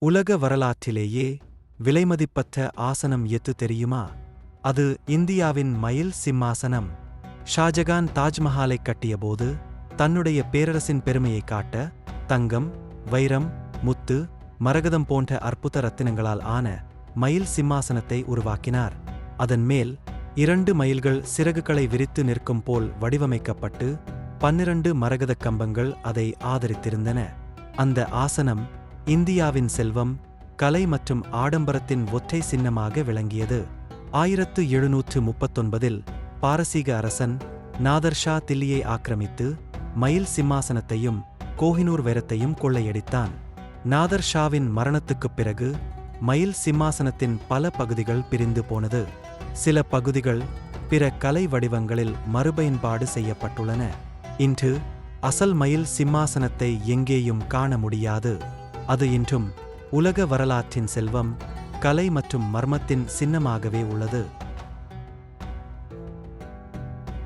உலக வரலாற்றிலேயே விலைமதிப்பற்ற ஆசனம் எத்து தெரியுமா? அது இந்தியாவின் மயில் சிம்மாசனம். ஷாஜகான் தாஜ்மஹாலைக் கட்டியபோது தன்னுடைய பேரரசின் பெருமையை காட்ட தங்கம் வைரம் முத்து மரகதம் போன்ற அற்புத ரத்தினங்களால் ஆன மயில் சிம்மாசனத்தை உருவாக்கினார். அதன் மேல் இரண்டு மயில்கள் சிறகுகளை விரித்து நிற்கும் போல் வடிவமைக்கப்பட்டு பன்னிரண்டு மரகதக் கம்பங்கள் அதை ஆதரித்திருந்தன. அந்த ஆசனம் இந்தியாவின் செல்வம் கலை மற்றும் ஆடம்பரத்தின் ஒற்றை சின்னமாக விளங்கியது. ஆயிரத்து எழுநூற்று முப்பத்தொன்பதில் பாரசீக அரசன் நாதர்ஷா தில்லியை ஆக்கிரமித்து மயில் சிம்மாசனத்தையும் கோஹினூர் வைரத்தையும் கொள்ளையடித்தான். நாதர் ஷாவின் மரணத்துக்குப் பிறகு மயில் சிம்மாசனத்தின் பல பகுதிகள் பிரிந்து போனது. சில பகுதிகள் பிற கலை வடிவங்களில் மறுபயன்பாடு செய்யப்பட்டுள்ளன. இன்று அசல் மயில் சிம்மாசனத்தை எங்கேயும் காண முடியாது. அது இன்றும் உலக வரலாற்றின் செல்வம் கலை மற்றும் மர்மத்தின் சின்னமாகவே உள்ளது.